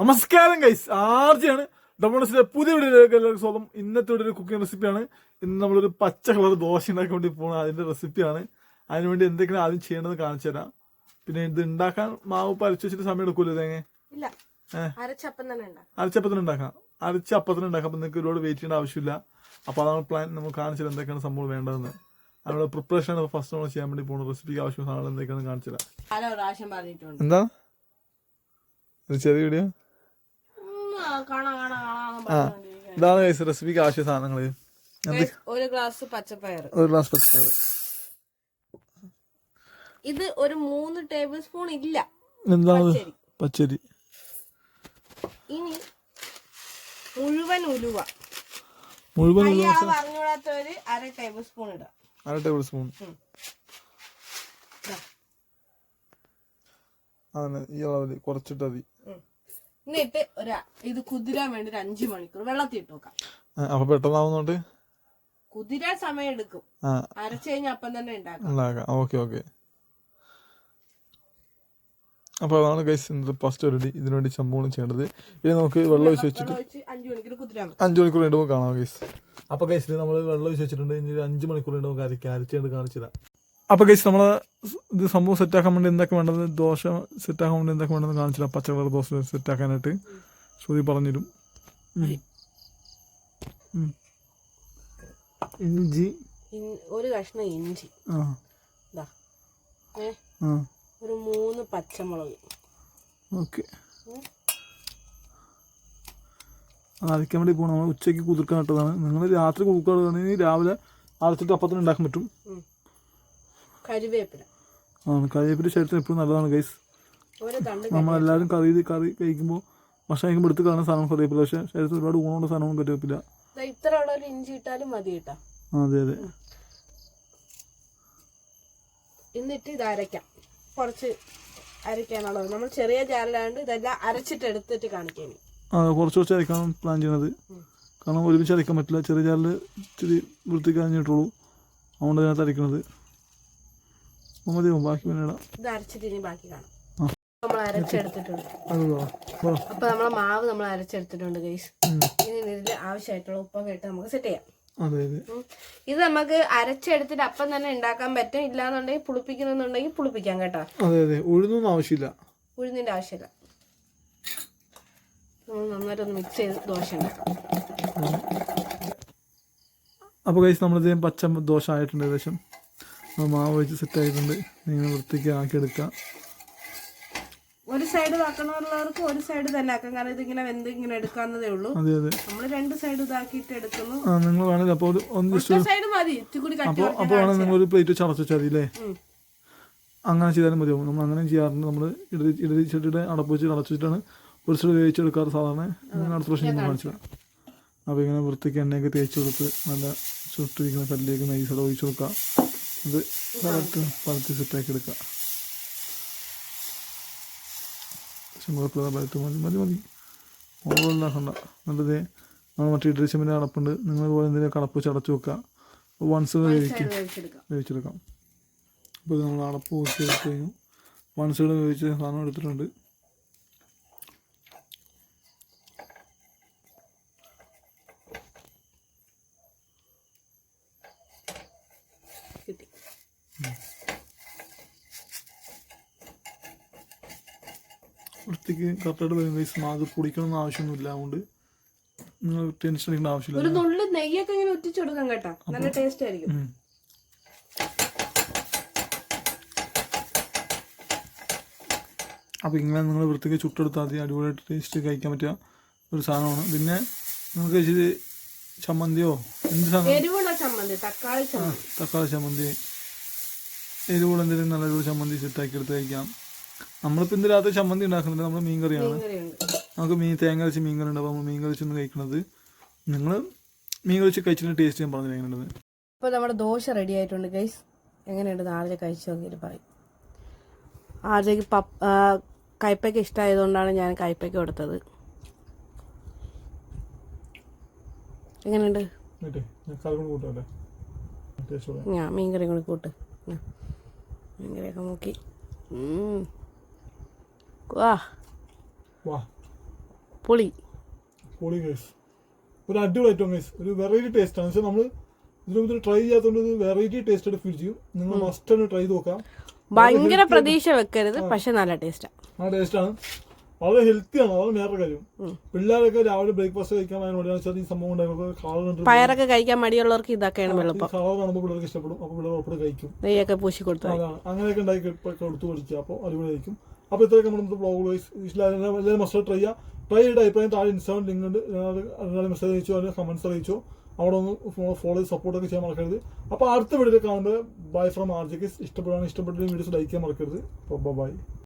നമസ്കാരം ഗൈസ് ആർജിയാണ്. ഡൊമോണസിലെ പുതിയ വീഡിയോയിലേക്ക് എല്ലാവർക്കും സ്വാഗതം. ഇന്നത്തെ ഒരു കുക്കിംഗ് റെസിപ്പിയാണ് ഇന്ന് നമ്മളൊരു പച്ച കളർ ദോശ ഉണ്ടാക്കി വേണ്ടി പോകണം അതിന്റെ റെസിപ്പിയാണ് അതിനുവേണ്ടി എന്തൊക്കെയാണ് ആദ്യം ചെയ്യേണ്ടത് കാണിച്ചു തരാം. പിന്നെ ഇത് ഉണ്ടാക്കാൻ മാവ് പരച്ചു വെച്ചിട്ട് സമയം എടുക്കൂല്ലോ തേങ്ങ ഇല്ല. ഏ. അരച്ചപ്പം തന്നെ ഉണ്ടാക്കും. അരച്ചപ്പത്തിന് ഉണ്ടാക്കാം. അരച്ച അപ്പത്തിന് ഉണ്ടാക്കാം. അപ്പം നിങ്ങൾക്ക് ഒരുപാട് വെയിറ്റ് ചെയ്യേണ്ട ആവശ്യമില്ല. അപ്പോൾ അതാണ് പ്ലാൻ നമ്മൾ കാണിച്ചത് എന്തൊക്കെയാണ് സംഭവം വേണ്ടതെന്ന്. അതിനുള്ള പ്രിപ്പറേഷൻ ഫസ്റ്റ് നമ്മൾ ചെയ്യാൻ വേണ്ടി പോകുന്ന റെസിപ്പിക്ക് ആവശ്യമുള്ള സാധനങ്ങൾ എന്തൊക്കെയാണ് കാണിച്ചു തരാം. പല പ്രാവശ്യം പറഞ്ഞിട്ടുണ്ട്. എന്താ? ഒരു ചെറിയ വീഡിയോ ആ, ഇതാണ് ഗൈസ് റെസിപ്പിക്ക് ആവശ്യ സാധനങ്ങൾ ഒരു ഗ്ലാസ് പച്ചപ്പയർ. ഒരു ഗ്ലാസ് പച്ചപ്പയർ. ഇത് ഒരു മൂന്ന് ടേബിൾ സ്പൂൺ ഇല്ല. എന്താണ്? പച്ചരി. ഇനി മുഴുവൻ ഉലുവ. മുഴുവൻ ഉലുവ അയ്യാ പറഞ്ഞുകൂടാത്തവര് അര ടേബിൾ സ്പൂൺ ഇടാം. അര ടേബിൾ സ്പൂൺ ആണ് ഈ അളവിൽ കുറച്ചിട്ട് മതി. എന്നിട്ട് ഒരു ഇത് കുതിരാൻ വേണ്ടി ഒരു അഞ്ചു മണിക്കൂർ വെള്ളത്തിൽ ഇട്ട് നോക്കാം അപ്പൊ പെട്ടെന്നാവുന്നോണ്ട്? കുതിരാൻ സമയം എടുക്കും അരച്ചു കഴിഞ്ഞാൽ അപ്പം തന്നെ ഉണ്ടാക്കാം. ഉണ്ടാക്കാം. Okay okay. അപ്പൊ അതാണ് ഗൈസ് ഇന്നത്തെ ഫസ്റ്റ് റെഡി ഇതിനുവേണ്ടി സംഭവം ചെയ്യേണ്ടത്. ഇനി നമുക്ക് വെള്ളം ഒഴിച്ച് വെച്ചിട്ട് അഞ്ചു മണിക്കൂർ കഴിയുമ്പോൾ കാണാം ഗൈസ് അപ്പൊ ഗൈസ് ഇത് നമ്മൾ വെള്ളം ഒഴിച്ച് വെച്ചിട്ടുണ്ട്. ഇനി ഒരു അഞ്ച് മണിക്കൂർ കഴിയുമ്പോൾ നമുക്ക് അരയ്ക്കാം അരച്ചുകൊണ്ട് കാണിച്ചു തരാം. അപ്പൊ കഴിച്ച് നമ്മൾ ഇത് സംഭവം സെറ്റ് ആക്കാൻ വേണ്ടി എന്തൊക്കെ വേണ്ടത്? ദോശ സെറ്റ് ആക്കാൻ വേണ്ടി എന്തൊക്കെ വേണ്ടത് കാണിച്ചില്ല. പച്ചക്കളർ ദോശ സെറ്റ് ആക്കാനായിട്ട് ശ്രുതി. ഉം. ഇഞ്ചി. ഒരു കഷ്ണം ഇഞ്ചി. ഒരു മൂന്ന് പച്ചമുളക്. ഓക്കെ. അരയ്ക്കാൻ വേണ്ടി പോകണം നമ്മൾ ഉച്ചയ്ക്ക് കുതിർക്കാൻ ഇട്ടതാണ്. നിങ്ങൾ രാത്രി കുതിർക്കാണെങ്കിൽ രാവിലെ അരച്ചിട്ട് അപ്പത്തിന് ഉണ്ടാക്കാൻ പറ്റും. കരിവേപ്പില. ആണ്. കരിവേപ്പിന്റെ ശരീരത്തിന് എപ്പോഴും നല്ലതാണ് ഗൈസ് നമ്മളെല്ലാവരും കറി കറി കഴിക്കുമ്പോൾ ഭക്ഷണം കഴിക്കുമ്പോൾ എടുത്ത് കാണുന്ന സാധനം കറിവേപ്പില. പക്ഷേ ശരീരത്തിൽ ഒരുപാട് ഗുണമുള്ള സാധനവും കറിവേപ്പില്ല ഇത്ര ഒരു ഇഞ്ചി ഇട്ടാലും മതി കേട്ടോ. അതെ അതെ. എന്നിട്ട് ഇത് അരയ്ക്കാം. കുറച്ച് അരയ്ക്കാനുള്ളത്. നമ്മൾ ചെറിയ ജാറിലാണ്ട് ഇതെല്ലാം അരച്ചിട്ട് എടുത്തിട്ട് കാണിക്കാൻ കുറച്ച് കുറച്ച് അരയ്ക്കാൻ പ്ലാൻ ചെയ്യുന്നത് കാരണം ഒരുമിച്ച് അരയ്ക്കാൻ പറ്റില്ല. ചെറിയ ചാലിൽ ഇച്ചിരി വൃത്തിക്കാഞ്ഞിട്ടുള്ളൂ അതുകൊണ്ട് അതിനകത്ത് അരയ്ക്കണത്. മതിയാവും ബാക്കി പിന്നെ ഇത് അരച്ചിട്ട് ഇനി ബാക്കി കാണാം. നമ്മൾ അരച്ചെടുത്തിട്ടുണ്ട്. അപ്പൊ നമ്മളെ മാവ് നമ്മൾ അരച്ചെടുത്തിട്ടുണ്ട് ഗൈസ് ഇനി ഇതിൽ ആവശ്യമായിട്ടുള്ള ഉപ്പൊക്കെ ഇട്ട് നമുക്ക് സെറ്റ് ചെയ്യാം. ഇത് നമുക്ക് അരച്ചെടുത്തിട്ട് അപ്പം തന്നെ ഉണ്ടാക്കാൻ പറ്റും. ഇല്ലാന്നുണ്ടെങ്കിൽ പുളിപ്പിക്കണമെന്നുണ്ടെങ്കിൽ പുളിപ്പിക്കാം കേട്ടോ. അതെ അതെ. ഉഴുന്നൊന്നും ആവശ്യമില്ല. ഉഴുന്നിന്റെ ആവശ്യമില്ല. നമ്മൾ നന്നായിട്ട് മിക്സ് ചെയ്ത് ദോശ ഉണ്ടാക്കാം അപ്പോൾ ഗൈസ് നമ്മളിത് പച്ച ദോശ ആയിട്ടുണ്ട് ഏകദേശം. മാവ് വെച്ച് സെറ്റ് ആയിട്ടുണ്ട്. നിങ്ങൾ വൃത്തിക്ക് ആക്കി എടുക്കാം ഒരു സൈഡ് ആക്കണമുള്ളവർക്ക് ഒരു സൈഡ് തന്നെ ആക്കാം കാരണം ഇതിങ്ങനെ വെന്ത് ഇങ്ങനെ എടുക്കാവുന്നതേ ഉള്ളൂ. അതെ അതെ. നമ്മൾ രണ്ട് സൈഡ് ഇതാക്കിയിട്ട് എടുക്കുന്നു. ആ നിങ്ങൾ വേണമെങ്കിൽ അപ്പോൾ ഒന്ന് ജസ്റ്റ് സൈഡ് മതി. ഇച്ചിരി അപ്പോൾ അപ്പോൾ വേണം നിങ്ങൾ ഒരു പ്ലേറ്റ് വെച്ച് അടച്ചു വെച്ചാൽ അല്ലേ അങ്ങനെ ചെയ്താലും മതിയാവും. നമ്മൾ അങ്ങനെ ചെയ്യാറുണ്ട്. നമ്മൾ ഇടതി ഇടതി ചെടിയുടെ അടപ്പ് വെച്ച് അടച്ചു വെച്ചിട്ടാണ് ഒരു സൈഡ് വേവിച്ചെടുക്കാറ് സാധാരണ. അങ്ങനെ അടുത്ത പ്രാവശ്യം ഞാൻ കാണിച്ചു അപ്പോൾ ഇങ്ങനെ വൃത്തിക്ക് എണ്ണയൊക്കെ തേച്ച് കൊടുത്ത് നല്ല ചുട്ടിരിക്കുന്ന കല്ലിലേക്ക് നൈസോടെ ഒഴിച്ച് കൊടുക്കുക അത് കറക്റ്റ് പലത്ത് സെറ്റാക്കി എടുക്കാം. കുഴപ്പമില്ല പലത്ത് മതി മതി മതി. ഓവറുണ്ടാക്കണ്ട നല്ലത് നമ്മൾ മറ്റേ ഇഡ്ഡലി ചെമ്പിന്റെ അടപ്പുണ്ട്. നിങ്ങൾ പോലെ എന്തെങ്കിലും കടപ്പ് വെച്ച് അടച്ചു വെക്കുക. വൺസ് സൈഡ് വേവിച്ചെടുക്കാം. വേവിച്ചെടുക്കാം. അപ്പോൾ ഇത് നമ്മൾ അടപ്പ് എടുത്ത് കഴിഞ്ഞു. വൺ സൈഡ് വേവിച്ച് സാധനം എടുത്തിട്ടുണ്ട്. വൃത്തിക്ക് കറക്റ്റായിട്ട് വരും ഗൈസ് അത് പൊടിക്കണമെന്ന് ആവശ്യമൊന്നുമില്ല. അതുകൊണ്ട് നിങ്ങൾ ടെൻഷൻ അടിക്കേണ്ട ആവശ്യമില്ല. ഒരു നുള്ളു നെയ്യൊക്കെ ഇങ്ങനെ ഒറ്റിച്ചു കൊടുക്കാം കേട്ടോ. നല്ല ടേസ്റ്റ് ആയിരിക്കും. അപ്പോൾ ഇങ്ങനെ നിങ്ങൾ വൃത്തിക്ക് ചുട്ടെടുത്താൽ മതി. അടിപൊളിയായിട്ട് ടേസ്റ്റ് കഴിക്കാൻ പറ്റിയ ഒരു സാധനമാണ്. പിന്നെ നിങ്ങൾക്ക് ചമ്മന്തിയോ? എന്ത് സാധനം? തക്കാളി ചമ്മന്തി. എരിവുള്ള എന്തെങ്കിലും നല്ല ഒരു ചമ്മന്തി സെറ്റാക്കി എടുത്ത് കഴിക്കാം. നമ്മളിപ്പോൾ ഇന്ന് രാത്രി ചമ്മന്തി ഉണ്ടാക്കുന്നില്ല നമ്മൾ മീൻ കറിയാണ് നമുക്ക് മീൻ തേങ്ങ അരച്ച് മീൻ കറി ഉണ്ട് അപ്പോൾ നമ്മൾ മീൻ കറിച്ചൊന്നും കഴിക്കുന്നത് നിങ്ങൾ മീൻ കറിച്ച് കഴിച്ചിട്ട് ടേസ്റ്റ് ഞാൻ പറഞ്ഞില്ല എങ്ങനെയുണ്ട് ഇപ്പോൾ നമ്മുടെ ദോശ റെഡി ആയിട്ടുണ്ട് ഗൈസ് എങ്ങനെയുണ്ട്? നാളെ കഴിച്ചു നോക്കിയിട്ട് പറയും. ആദ്യം പപ്പ കയ്പ്പയ്ക്ക ഇഷ്ടമായതുകൊണ്ടാണ് ഞാൻ കയ്പ്പയ്ക്ക കൊടുത്തത്. എങ്ങനെയുണ്ട്? ഞാൻ മീൻ കറി കൂടി കൂട്ട്. മീൻകറിയൊക്കെ നോക്കി. ഉം. വാ. വാ. പൊളി. പൊളി ഗൈസ് ഒരു അടിപൊളി ഐറ്റം ഗൈസ് ഒരു വെറൈറ്റി ടേസ്റ്റ് ആണ്. പക്ഷെ നമ്മൾ ഇതിനൊന്നും ട്രൈ ചെയ്യാത്തതുകൊണ്ട് ഒരു വെറൈറ്റി ടേസ്റ്റ് ആയിട്ട് ഫീൽ ചെയ്യും. നിങ്ങൾ മസ്റ്റ് ആണ് ട്രൈ ചെയ്ത് നോക്കാം. ഭയങ്കര പ്രതീക്ഷ വെക്കരുത്. പക്ഷെ നല്ല ടേസ്റ്റാണ് നല്ല ടേസ്റ്റ് ആണ്. വളരെ ഹെൽത്തി ആണ് അതാണ് വേറെ കാര്യം. പിള്ളേരൊക്കെ രാവിലെ ബ്രേക്ക്ഫാസ്റ്റ് കഴിക്കാൻ വെച്ചാൽ ഈ സംഭവം ഉണ്ടായിരുന്നു. പയറൊക്കെ കഴിക്കാൻ മടിയുള്ളവർക്ക് ഇതൊക്കെയാണ് എളുപ്പം. കളർ കാണുമ്പോൾ പിള്ളേർക്ക് ഇഷ്ടപ്പെടും. അപ്പോൾ പിള്ളേർ ഉറപ്പ് കഴിക്കും. നെയ്യൊക്കെ പൂശി കൊടുത്തു അതാണ് അങ്ങനെയൊക്കെ ഉണ്ടാക്കി കൊടുത്തു പഠിക്കുക അപ്പോൾ അടിപൊളിയായിരിക്കും. അപ്പോൾ ഇത്രയൊക്കെ നമ്മുടെ ബ്ലോഗ് വൈസ് എല്ലാവരും മസ്റ്റ് ട്രൈ ചെയ്യുക ട്രൈ ചെയ്ത അഭിപ്രായം താഴെ ഇൻസ്റ്റാഗ്രാം ലിങ്ക് ഉണ്ട്. മെസ്സേജ് അയച്ചോ അല്ലെങ്കിൽ കമൻസ് അറിയിച്ചോ. അവിടെ ഒന്ന് ഫോളോ ചെയ്ത് സപ്പോർട്ടൊക്കെ ചെയ്യാൻ മറക്കരുത്. അപ്പോൾ അടുത്ത വീഡിയോ കാണുമ്പോൾ ബൈ ഫ്രം ആർജിക്ക് ഇഷ്ടപ്പെടുകയാണെങ്കിൽ ഇഷ്ടപ്പെട്ട വീഡിയോസ് ലൈക്ക് ചെയ്യാൻ മറക്കരുത്. അപ്പോൾ ബൈ